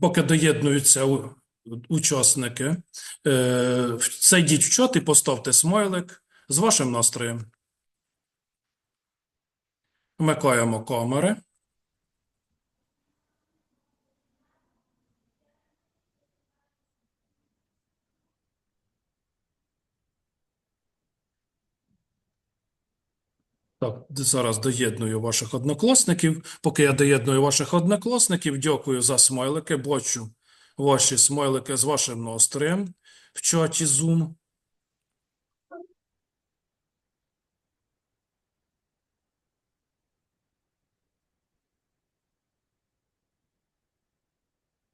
Поки доєднуються учасники, е, зайдіть в чат і поставте смайлик з вашим настроєм. Вмикаємо камери. Так, зараз доєдную ваших однокласників. Поки я доєдную ваших однокласників, дякую за смайлики. Бачу ваші смайлики з вашим настроєм в чаті Zoom.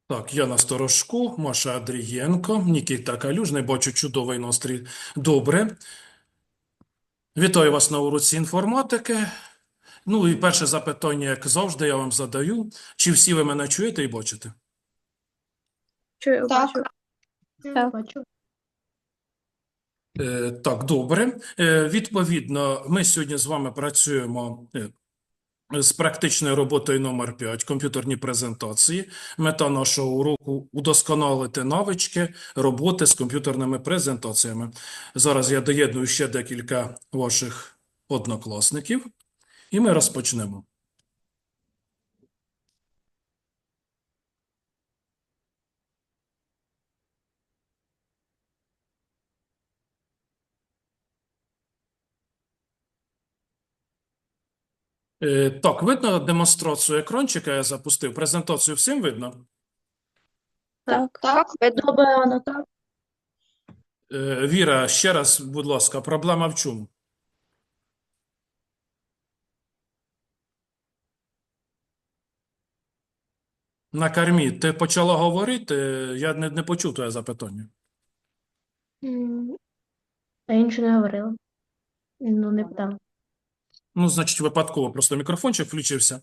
Так, Яна Сторожко, Маша Андрієнко, Нікіта Калюжний, бачу чудовий настрій. Добре. Вітаю вас на уроці інформатики. Ну і перше запитання, як завжди, я вам задаю. Чи всі ви мене чуєте і бачите? Чую, Так. бачу. Так. Бачу. Е, Так, добре. Е, Відповідно, ми сьогодні з вами працюємо е, з практичною роботою номер 5 комп'ютерні презентації. Мета нашого уроку – удосконалити навички роботи з комп'ютерними презентаціями. Зараз я доєдную ще декілька ваших однокласників, і ми розпочнемо. Так, видно демонстрацію екранчика я запустив. Презентацію всім видно? Так. Так, видно. Добре, Анна, так. Е, Віра, ще раз, будь ласка, проблема в чому? На кормі. Ти почала говорити, я не, не почув твоє запитання. Я нічого не говорила. Ну, не питала. Ну, значить, випадково просто мікрофончик включився.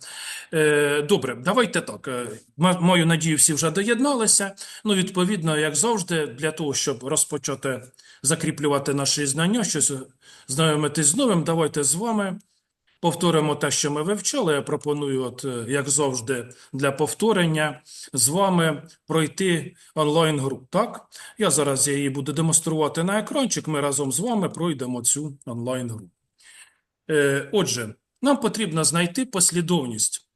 Е, добре, давайте так. Е, маю надію, всі вже доєдналися. Ну, відповідно, як завжди, для того, щоб розпочати закріплювати наші знання, щось знайомитись з новим, давайте з вами повторимо те, що ми вивчали. Я пропоную, от, е, як завжди, для повторення з вами пройти онлайн-гру. Так? Я зараз її буду демонструвати на екранчик. Ми разом з вами пройдемо цю онлайн-гру. Е, Отже, нам потрібно знайти послідовність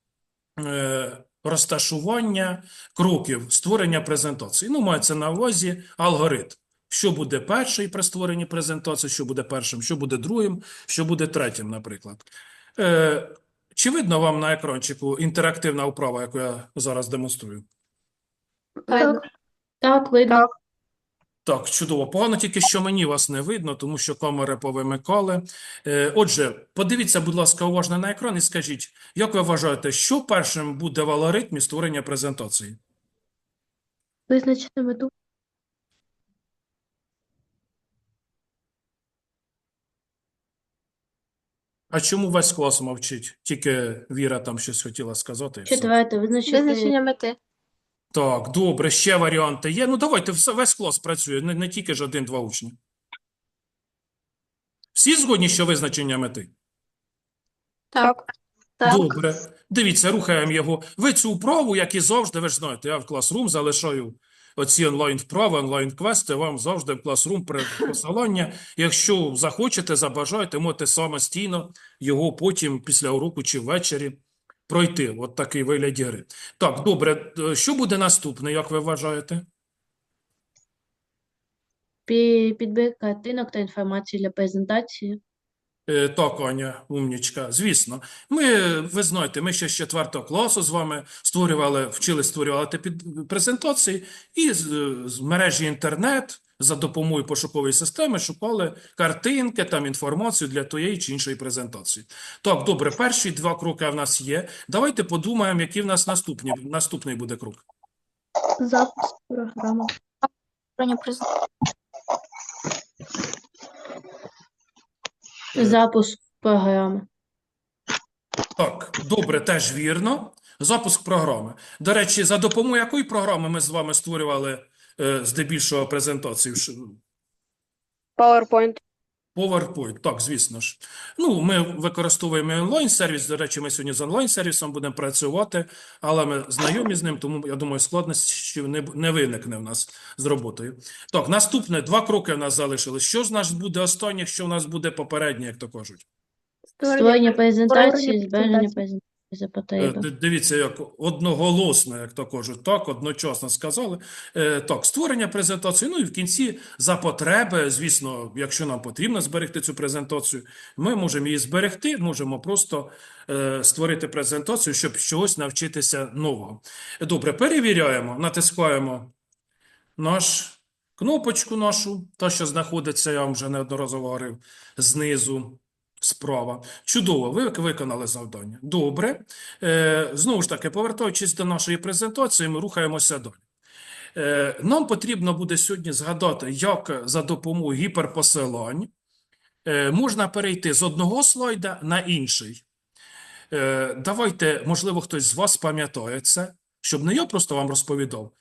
е, розташування кроків створення презентації. Ну, мається на увазі алгоритм. Що буде перший при створенні презентації, що буде першим, що буде другим, що буде третім, наприклад. Е, Чи видно вам на екранчику інтерактивна вправа, яку я зараз демонструю? Так. Так, видно. Так. Так, чудово. Погано тільки, що мені вас не видно, тому що камери повимикали. Е, Отже, подивіться, будь ласка, уважно на екран і скажіть, як ви вважаєте, що першим буде в алгоритмі створення презентації? Визначити мету. А чому весь клас мовчить? Тільки Віра там щось хотіла сказати. і все. Четверте, визначити. Визначення мети. Так, добре, ще варіанти є. Ну, давайте, все- весь клас працює, не, не тільки ж один-два учні. Всі згодні, що визначення мети? Так. Так. Добре. Дивіться, рухаємо його. Ви цю вправу, як і завжди, ви ж знаєте, я в Classroom залишаю оці онлайн-вправи, онлайн-квести, вам завжди в Classroom при посилання. Якщо захочете, забажаєте, можете самостійно його потім після уроку чи ввечері пройти. От такий вигляд гри. Так, добре. Е, Що буде наступне, як ви вважаєте? Пі- Підбір картинок та інформації для презентації. Е, Так, Аня, умнічка, звісно. Ми, ви знаєте, ми ще з 4 класу з вами створювали, вчили створювати під презентації і з, з мережі інтернет за допомогою пошукової системи шукали картинки, там інформацію для тієї чи іншої презентації. Так, добре, перші два кроки в нас є. Давайте подумаємо, який в нас наступні, наступний буде крок. Запуск програми. Запуск програми. Так, добре, теж вірно. Запуск програми. До речі, за допомогою якої програми ми з вами створювали е, здебільшого презентацію? PowerPoint. PowerPoint, так, звісно ж. Ну, ми використовуємо онлайн-сервіс. До речі, ми сьогодні з онлайн-сервісом будемо працювати, але ми знайомі з ним, тому я думаю, складнощів не, не виникне в нас з роботою. Так, наступне два кроки в нас залишились. Що ж нас буде останнє, що в нас буде попереднє, як то кажуть? створення презентації. збереження презентації за Е, потреби. Дивіться, як одноголосно, як то кажуть, так, одночасно сказали. Е, Так, створення презентації. Ну і в кінці за потреби, звісно, якщо нам потрібно зберегти цю презентацію, ми можемо її зберегти, можемо просто е, створити презентацію, щоб чогось навчитися нового. Добре, перевіряємо, натискаємо наш кнопочку нашу, та, що знаходиться, я вам вже неодноразово говорив, знизу. Справа. Чудово, ви виконали завдання. Добре. Е, знову ж таки, повертаючись до нашої презентації, ми рухаємося далі. Е, нам потрібно буде сьогодні згадати, як за допомогою гіперпосилань е, можна перейти з одного слайда на інший. Е, давайте, можливо, хтось з вас пам'ятає це, щоб не я просто вам розповідав,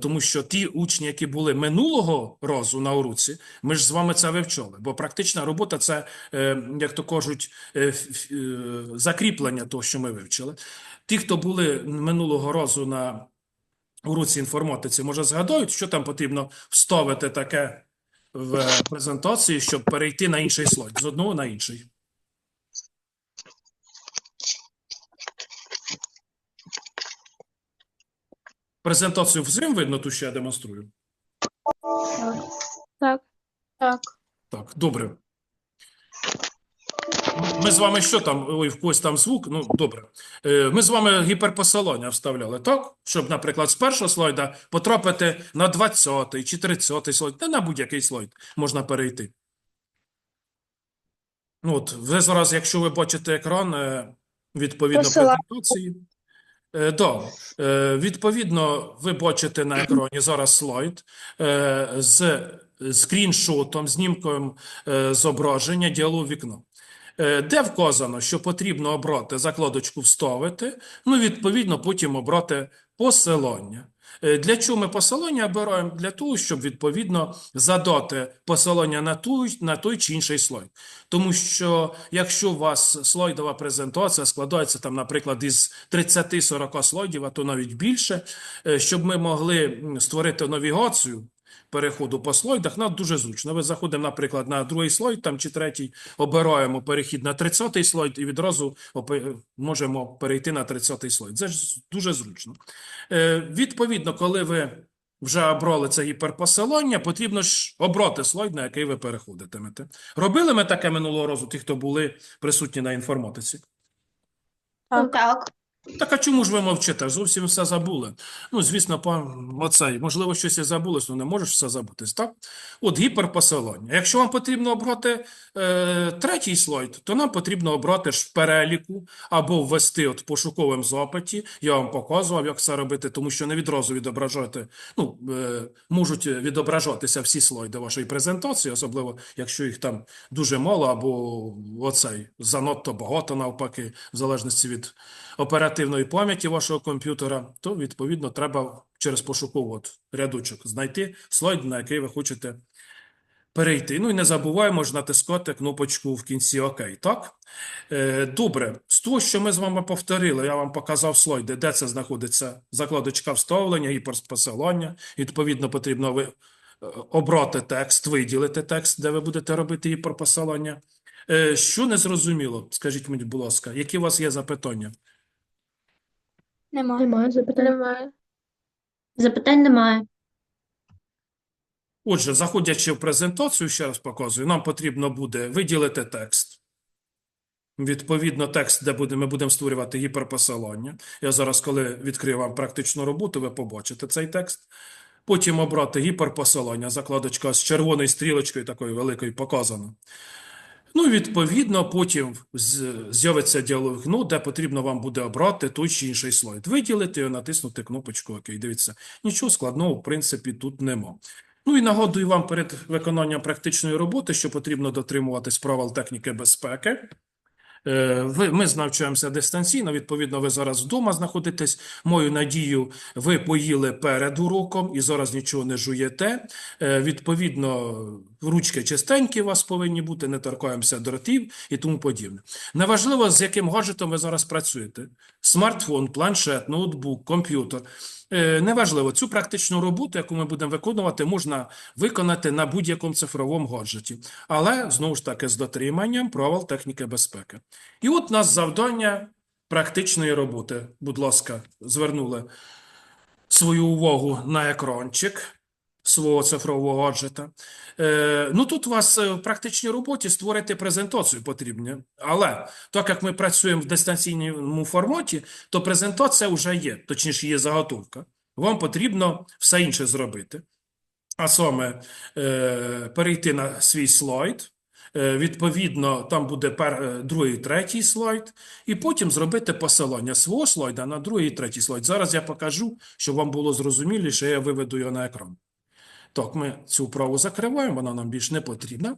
тому що ті учні, які були минулого разу на уроці, ми ж з вами це вивчали, бо практична робота це, е, як то кажуть, е, е, закріплення того, що ми вивчили. Ті, хто були минулого разу на уроці інформатиці, може згадають, що там потрібно вставити таке в презентації, щоб перейти на інший слайд, з одного на інший. Презентацію взрим видно, ту що я демонструю. Так. Так. Так, добре. Ми з вами що там? Ой, в когось там звук. Ну, добре. Е, Ми з вами гіперпосилання вставляли, так? Щоб, наприклад, з першого слайда потрапити на 20-й чи 30-й слайд, та на будь-який слайд можна перейти. Ну, от, ви зараз, якщо ви бачите екран, е, відповідно Посила- презентації. Е, да, е, відповідно, ви бачите на екрані зараз слайд е, з скріншотом, знімком зображення діалогу вікно. Де вказано, що потрібно обрати закладочку «Вставити», ну, відповідно, потім обрати посилання. Е, Для чого ми посилання обираємо? Для того, щоб, відповідно, задати посилання на той, на той чи інший слайд. Тому що, якщо у вас слайдова презентація складається, там, наприклад, із 30-40 слайдів, а то навіть більше, е, щоб ми могли створити навігацію, переходу по слайдах, нам дуже зручно. Ви заходимо, наприклад, на другий слайд там, чи третій, обираємо перехід на 30-й слайд і відразу можемо перейти на 30-й слайд. Це ж дуже зручно. Е, Відповідно, коли ви вже обрали це гіперпосилання, потрібно ж обрати слайд, на який ви переходитимете. Робили ми таке минулого разу, ті, хто були присутні на інформатиці? Так. Так. А чому ж ви мовчите? Зовсім все забули. Ну, звісно, пан оцей, можливо, щось і забулось, ну не можеш все забутись, так? От гіперпосилання. Якщо вам потрібно обрати е, третій слайд, то нам потрібно обрати ж переліку або ввести от в пошуковому запиті. Я вам показував, як це робити, тому що не відразу відображати, ну, е, можуть відображатися всі слайди вашої презентації, особливо, якщо їх там дуже мало, або оцей занадто багато навпаки, в залежності від оперативної пам'яті вашого комп'ютера, то, відповідно, треба через пошуковий от рядочок знайти слайд, на який ви хочете перейти. Ну і не забуваємо ж натискати кнопочку в кінці ОК, так? Е, Добре, з того, що ми з вами повторили, я вам показав слайди, де це знаходиться закладочка вставлення, гіперпосилання. Відповідно, потрібно ви, е, обрати текст, виділити текст, де ви будете робити гіперпосилання. Е, Що не зрозуміло? Скажіть мені, будь ласка, які у вас є запитання? Немає. Немає запитань. Немає. Запитань немає. Отже, заходячи в презентацію, ще раз показую, нам потрібно буде виділити текст. Відповідно, текст, де буде, ми будемо створювати гіперпосилання. Я зараз, коли відкрию вам практичну роботу, ви побачите цей текст. Потім обрати гіперпосилання, закладочка з червоною стрілочкою такою великою показана. Ну, відповідно, потім з'явиться діалог, ну, де потрібно вам буде обрати той чи інший слайд. Виділити і натиснути кнопочку ОК. Дивіться, нічого складного, в принципі, тут нема. Ну і нагадую вам перед виконанням практичної роботи, що потрібно дотримуватись правил техніки безпеки. Е, ми навчаємося дистанційно, відповідно, ви зараз вдома знаходитесь. Мою надію, ви поїли перед уроком і зараз нічого не жуєте. Е, Відповідно, ручки чистенькі у вас повинні бути, не торкаємося дротів і тому подібне. Неважливо, з яким гаджетом ви зараз працюєте. Смартфон, планшет, ноутбук, комп'ютер. Е, Неважливо, цю практичну роботу, яку ми будемо виконувати, можна виконати на будь-якому цифровому гаджеті, але знову ж таки з дотриманням правил техніки безпеки. І от у нас завдання практичної роботи. Будь ласка, звернули свою увагу на екранчик свого цифрового гаджета. Е, ну тут у вас е, в практичній роботі створити презентацію потрібно. Але так як ми працюємо в дистанційному форматі, то презентація вже є, точніше є заготовка. Вам потрібно все інше зробити. А саме е, перейти на свій слайд. Е, Відповідно, там буде пер, е, другий, третій слайд, і потім зробити посилання свого слайда на другий і третій слайд. Зараз я покажу, щоб вам було зрозуміліше, я виведу його на екран. Так, ми цю вправу закриваємо, вона нам більш не потрібна.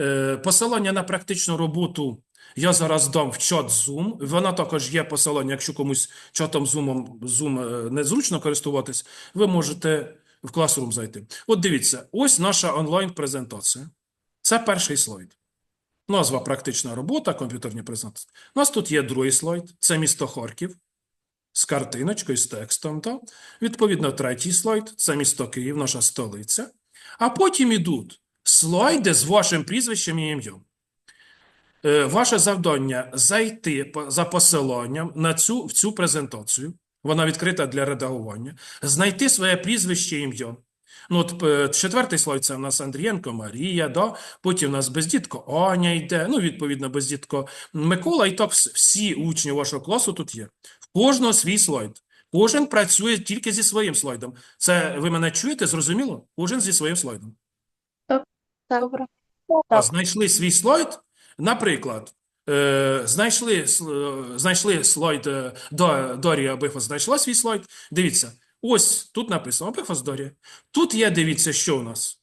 Е, Посилання на практичну роботу я зараз дам в чат Zoom. Вона також є посилання, якщо комусь чатом Zoom, Zoom е, незручно користуватись, ви можете в Classroom зайти. От дивіться, ось наша онлайн-презентація. Це перший слайд. Назва практична робота, комп'ютерні презентації. У нас тут є другий слайд, це місто Харків з картиночкою, з текстом. То. Відповідно, третій слайд це місто Київ, наша столиця. А потім ідуть слайди з вашим прізвищем і ім'ям. Е, Ваше завдання зайти за посиланням на цю, в цю презентацію. Вона відкрита для редагування. Знайти своє прізвище ім'я. Ну, от е, четвертий слайд це в нас Андрієнко Марія, да? потім у нас бездітко Аня йде, ну, відповідно, бездітко Микола, і так всі учні вашого класу тут є. В кожного свій слайд. Кожен працює тільки зі своїм слайдом. Це ви мене чуєте, зрозуміло? Кожен зі своїм слайдом. Добре. А знайшли свій слайд, наприклад, е, знайшли, е, знайшли слайд, Дорія Абифос знайшла свій слайд. Дивіться, ось тут написано Абифос Дорія. Тут є, дивіться, що у нас.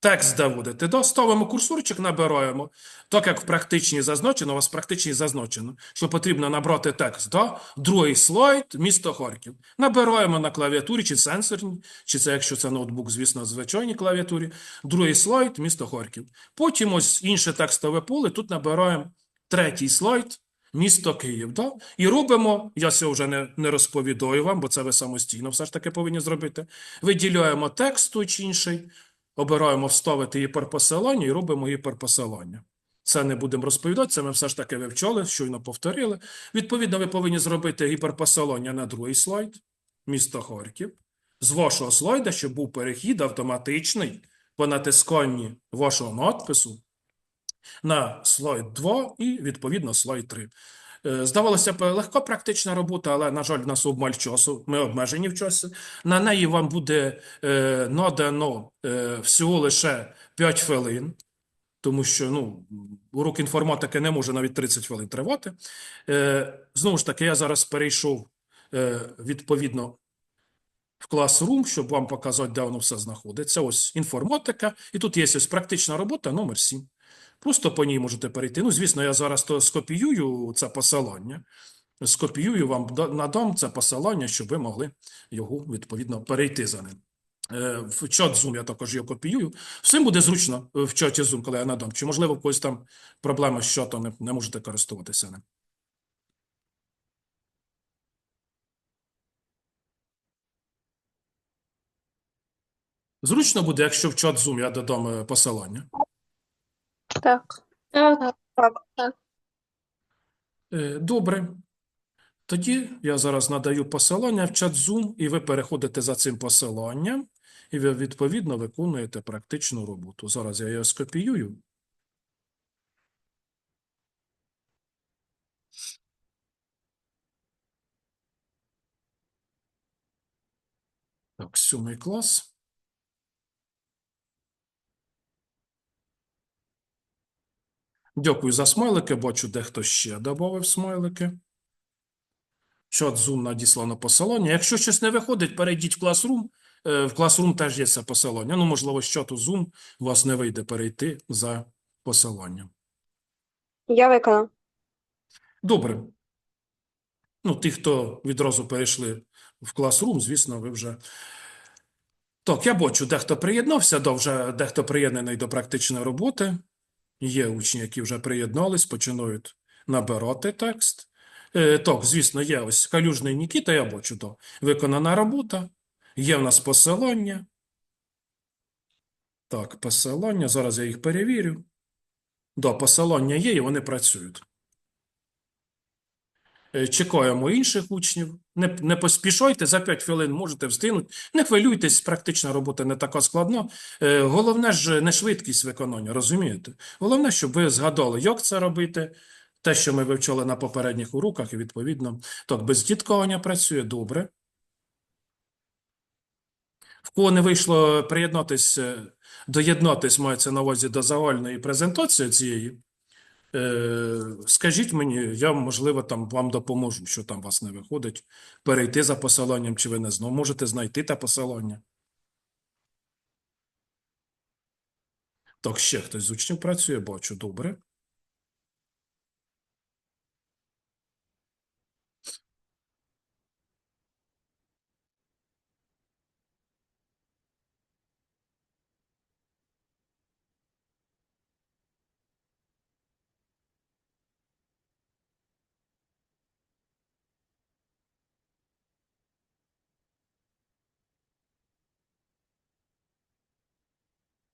Текст доводите, да? ставимо курсорчик, набираємо. Так як в практичній зазначено, у вас в практичній зазначено, що потрібно набрати текст. Да? Другий слайд, місто Харків. Набираємо на клавіатурі чи сенсорній, чи це, якщо це ноутбук, звісно, звичайній клавіатурі. Другий слайд, місто Харків. Потім ось інше текстове поле, тут набираємо третій слайд, місто Київ. Да? І робимо, я це вже не, не розповідаю вам, бо це ви самостійно все ж таки повинні зробити. Виділяємо текст той чи інший, обираємо вставити гіперпосилання і робимо гіперпосилання. Це не будемо розповідати, це ми все ж таки вивчали, щойно повторили. Відповідно, ви повинні зробити гіперпосилання на другий слайд, місто Харків. З вашого слайда, щоб був перехід автоматичний по натисканні вашого надпису на слайд 2 і, відповідно, слайд 3. Е, Здавалося б, легка практична робота, але, на жаль, в нас обмаль часу, ми обмежені в часі. На неї вам буде е, надано е, всього лише 5 хвилин, тому що ну, урок інформатики не може навіть 30 хвилин тривати. Е, знову ж таки, я зараз перейшов е, відповідно в Classroom, щоб вам показати, де воно все знаходиться. Ось інформатика, і тут є ось практична робота номер 7. Просто по ній можете перейти. Ну, звісно, я зараз то скопіюю це посилання. Скопіюю вам, надам це посилання, щоб ви могли його відповідно перейти за ним. Е, В чат Zoom я також його копіюю. Всім буде зручно е, в чаті Zoom, коли я надам. Чи, можливо, в когось там проблема з чатом, не, не можете користуватися ним. Зручно буде, якщо в чат Zoom я додам е, посилання. Так. Так, Так. Так. Е, Добре. Тоді я зараз надаю посилання в чат Zoom, і ви переходите за цим посиланням, і ви відповідно виконуєте практичну роботу. Зараз я його скопіюю. Так, сьомий клас. Дякую за смайлики. Бачу, дехто ще додав смайлики. Чат Zoom надіслано посилання. Якщо щось не виходить, перейдіть в Classroom. Е, В Classroom теж є це посилання. Ну, можливо, з чату Zoom у вас не вийде перейти за посиланням. Я виконав. Добре. Ну, ті, хто відразу перейшли в Classroom, звісно, ви вже Так, я бачу, дехто приєднався вже, дехто приєднаний до практичної роботи. Є учні, які вже приєднались, починають набирати текст. Е, так, звісно, є ось Калюжний Нікіта, я бачу, то виконана робота. Є в нас посилання. Так, посилання. Зараз я їх перевірю. Да, посилання є, і вони працюють. Е, Чекаємо інших учнів. Не, не поспішайте, за 5 хвилин можете встигнути. Не хвилюйтесь, практична робота не така складна. Е, Головне ж не швидкість виконання, розумієте? Головне, щоб ви згадали, як це робити. Те, що ми вивчали на попередніх уроках, і відповідно, так, без діткування працює добре. В кого не вийшло приєднатись, е, доєднатись, мається на увазі до загальної презентації цієї, Скажіть мені, я, можливо, там вам допоможу, що там вас не виходить, перейти за посиланням, чи ви не знову можете знайти те посилання. Так, ще хтось з учнів працює, бачу, добре.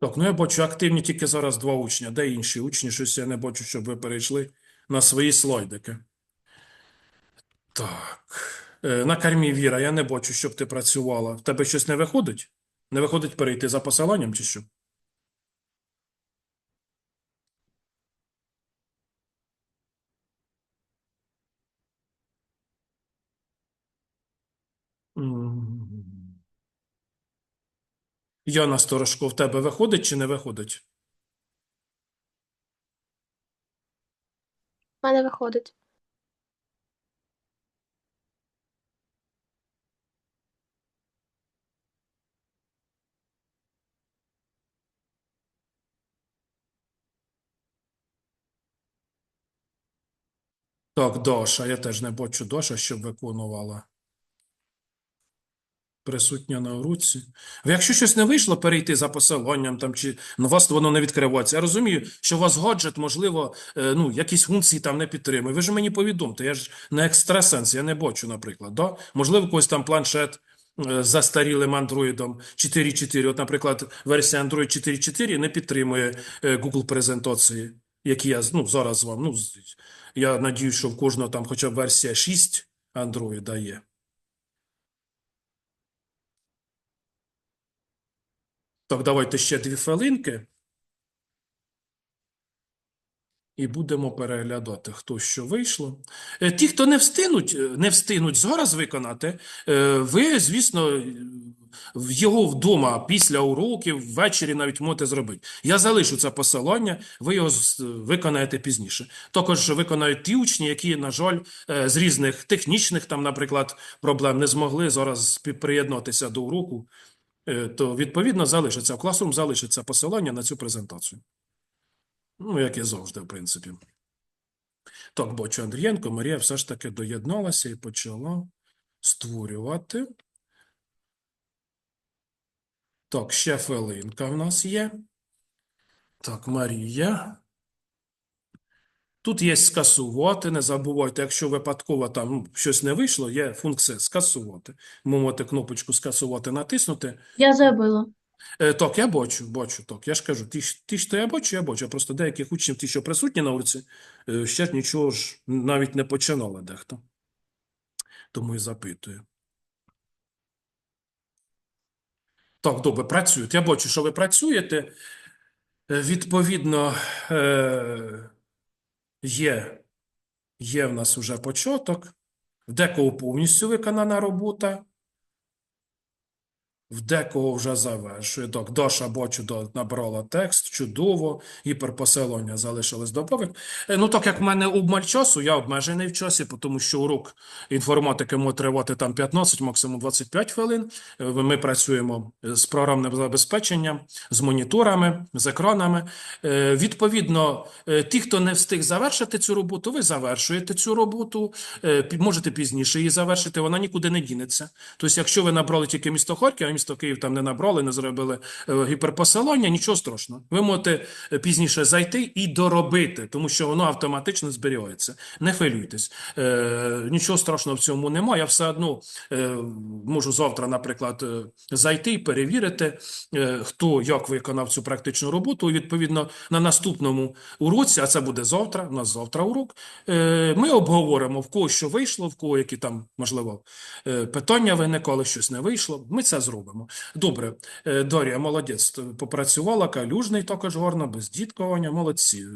Так, ну я бачу, активні тільки зараз два учня. Де інші учні? Щось я не бачу, щоб ви перейшли на свої слайдики. Так. Е, На кармі Віра, я не бачу, щоб ти працювала. В тебе щось не виходить? Не виходить перейти за посиланням чи що? Яна Сторожко, в тебе виходить чи не виходить? У мене виходить. Так, Доша, я теж не бачу Доша, щоб виконувала. Присутня на уроці. Якщо щось не вийшло перейти за посиланням там чи ну, вас воно не відкривається. Я розумію, що у вас гаджет, можливо, е, ну, якісь функції там не підтримує. Ви ж мені повідомте, я ж не екстрасенс, я не бачу, наприклад. Да? Можливо, когось там планшет е, застарілим андроїдом 4.4. От, наприклад, версія Android 4.4 не підтримує е, Google презентації, які я ну, зараз вам. Ну, я надію, що в кожного там хоча б версія 6 Android є. Так, давайте ще дві хвилинки. І будемо переглядати, хто що вийшло. Е, Ті, хто не встигнуть, е, не встигнуть зараз виконати, е, ви, звісно, його вдома після уроків, ввечері навіть можете зробити. Я залишу це посилання, ви його виконаєте пізніше. Також виконають ті учні, які, на жаль, з різних технічних, там, наприклад, проблем не змогли зараз приєднатися до уроку. Е, то відповідно залишиться в Classroom залишиться посилання на цю презентацію. Ну, як і завжди, в принципі. Так, бачу, Андрієнко, Марія все ж таки доєдналася і почала створювати. Так, ще хвилинка в нас є. Так, Марія. Тут є скасувати, не забувайте, якщо випадково там щось не вийшло, є функція скасувати. Можете кнопочку скасувати натиснути. Я забила. Е, Так, я бачу, бачу, так. Я ж кажу, ті, ті, що я бачу, я бачу. А Просто деяких учнів, ті, що присутні на вулиці, е, ще нічого ж навіть не починали дехто. Тому і запитую. Так, добре, працюють. Я бачу, що ви працюєте. Е, Відповідно, е, є, є в нас уже початок. В декого повністю виконана робота. В декого вже завершує. Так, Даша, бачу, набрала текст, чудово, гіперпосилання залишилось добавити. Е, Ну, так як в мене обмаль часу, я обмежений в часі, тому що урок інформатики може тривати там 15, максимум 25 хвилин. Е, Ми працюємо з програмним забезпеченням, з моніторами, з екранами. Е, Відповідно, е, ті, хто не встиг завершити цю роботу, ви завершуєте цю роботу, е, можете пізніше її завершити, вона нікуди не дінеться. Тобто, якщо ви набрали тільки місто Харків, місто Київ там не набрали, не зробили е, гіперпосилання, нічого страшного. Ви можете е, пізніше зайти і доробити, тому що воно автоматично зберігається. Не хвилюйтесь. Е, нічого страшного в цьому немає. Я все одно е, можу завтра, наприклад, е, зайти і перевірити, е, хто як виконав цю практичну роботу. І відповідно на наступному уроці, а це буде завтра, у нас завтра урок, е, ми обговоримо, в кого що вийшло, в кого які там, можливо, питання виникали, щось не вийшло. Ми це зробимо. Добре, Е, Дар'я, молодець, попрацювала, Калюжний також гарно, бездіткування, молодці.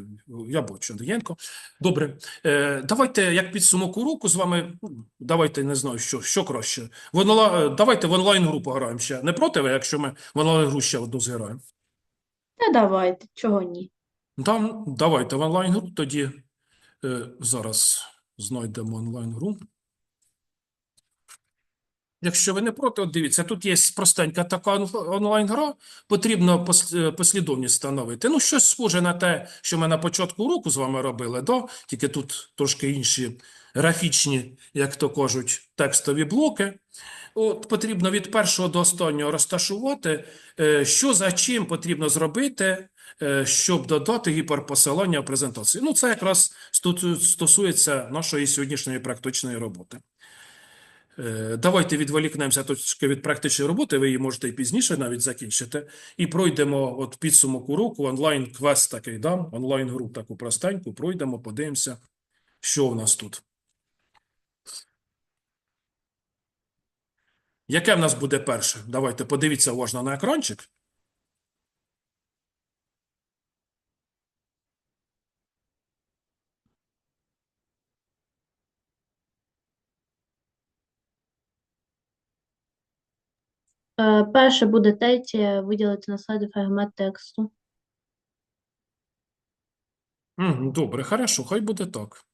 Я бачу, Андрієнко. Добре, Е, давайте, як підсумок уроку з вами, ну, давайте, не знаю, що, що краще. В онла... е, Давайте в онлайн-гру пограємо ще. Не проти ви, якщо ми в онлайн-гру ще одну зіграємо? Та давайте, чого ні. Там, давайте в онлайн-гру, тоді е, зараз знайдемо онлайн-гру. Якщо ви не проти, от дивіться, тут є простенька така онлайн-гра, потрібно е, послідовність встановити. Ну, щось схоже на те, що ми на початку уроку з вами робили, да? Тільки тут трошки інші графічні, як то кажуть, текстові блоки. От потрібно від першого до останнього розташувати, е, що за чим потрібно зробити, е, щоб додати гіперпосилання в презентації. Ну, це якраз стосується нашої сьогоднішньої практичної роботи. Е, Давайте відволікнемося трошки від практичної роботи, ви її можете і пізніше навіть закінчити, і пройдемо от підсумок уроку, онлайн-квест такий дам, онлайн-гру таку простеньку, пройдемо, подивимося, що в нас тут. Яке в нас буде перше? Давайте подивіться уважно на екранчик. Перше буде третє, виділити на слайді фрагмент тексту. Добре, хорошо, хай буде так.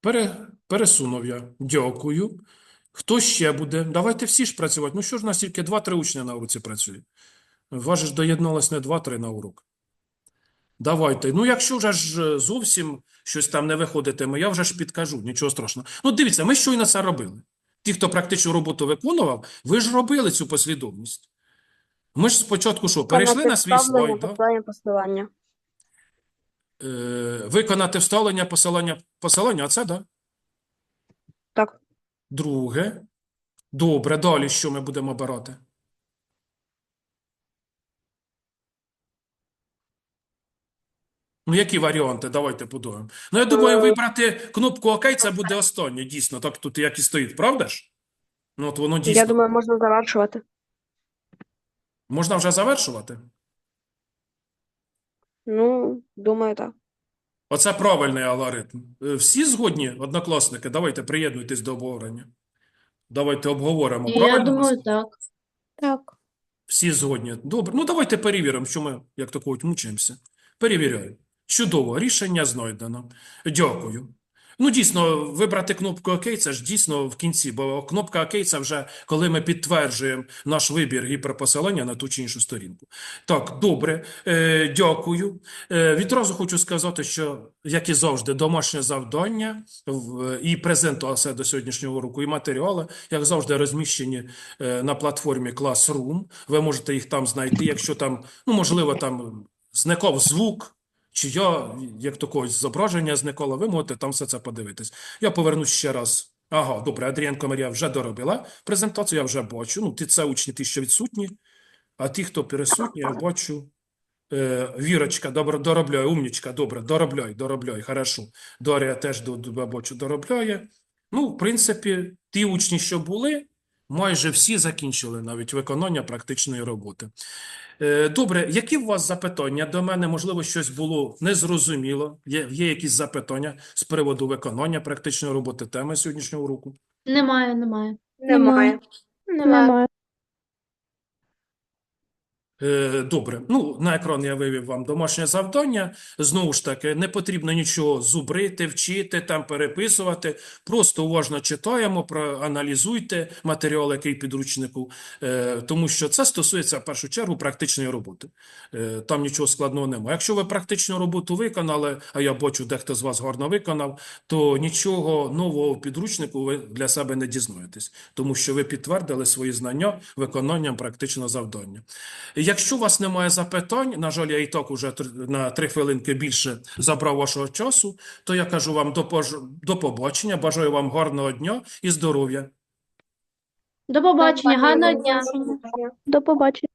Пере, пересунув я. Дякую. Хто ще буде? Давайте всі ж працювати. Ну що ж у нас тільки 2-3 учні на уроці працює? Вас же доєдналось не 2-3 на урок. Давайте. Ну, якщо вже ж е, зовсім щось там не виходитиме, я вже ж підкажу, нічого страшного. Ну, дивіться, ми щойно це робили. Ті, хто практичну роботу виконував, ви ж робили цю послідовність. Ми ж спочатку що, перейшли на свій слой. посилання. Е, виконати вставлення, посилання, посилання, а це, да? Так. Друге. Добре, далі що ми будемо обирати? Ну, які варіанти? Давайте подумаємо. Ну, я думаю, вибрати кнопку ОК це буде останнє, дійсно. Так тут як і стоїть, правда ж? Ну, от воно Я думаю, можна завершувати. Можна вже завершувати? Ну, думаю, так. Оце правильний алгоритм. Е, Всі згодні, однокласники? Давайте приєднуйтесь до обговорення. Давайте обговоримо. Я Правильно думаю, так. Так. Всі згодні. Добре. Ну, давайте перевіримо, що ми, як то кажуть, мучаємося. Перевіряємо. Чудово, рішення знайдено. Дякую. Ну, дійсно, вибрати кнопку ОК, це ж дійсно в кінці, бо кнопка ОК це вже коли ми підтверджуємо наш вибір гіперпосилання на ту чи іншу сторінку. Так, добре, е, дякую. Е, відразу хочу сказати, що, як і завжди, домашнє завдання і презентація до сьогоднішнього року, і матеріали, як завжди, розміщені е, на платформі Classroom. Ви можете їх там знайти, якщо там, ну, можливо, там зникав звук, чи я, як такого зображення зникало, ви можете там все це подивитись. Я повернусь ще раз. Ага, добре, Адрієнко Марія вже доробила презентацію, я вже бачу. Ну, ти це учні, ті, що відсутні, а ті, хто присутні, я бачу. Е, Вірочка, добре, доробляє, умнічка, добре, доробляй, доробляй, хорошо. Дар'я теж бачу, доробляє. Ну, в принципі, ті учні, що були, майже всі закінчили навіть виконання практичної роботи. Е, Добре, які у вас запитання до мене? Можливо, щось було незрозуміло? Є, є якісь запитання з приводу виконання практичної роботи теми сьогоднішнього року? Немає, немає. Немає. Немає. Е, Добре. Ну, на екран я вивів вам домашнє завдання. Знову ж таки, не потрібно нічого зубрити, вчити, там переписувати. Просто уважно читаємо, проаналізуйте матеріал, який підручнику, е, тому що це стосується в першу чергу практичної роботи. Е, Там нічого складного немає. Якщо ви практичну роботу виконали, а я бачу, дехто з вас гарно виконав, то нічого нового підручнику ви для себе не дізнаєтесь, тому що ви підтвердили свої знання виконанням практичного завдання. Якщо у вас немає запитань, на жаль, я і так уже на три хвилинки більше забрав вашого часу, то я кажу вам до, пож- до побачення, бажаю вам гарного дня і здоров'я. До побачення, гарного дня. До побачення.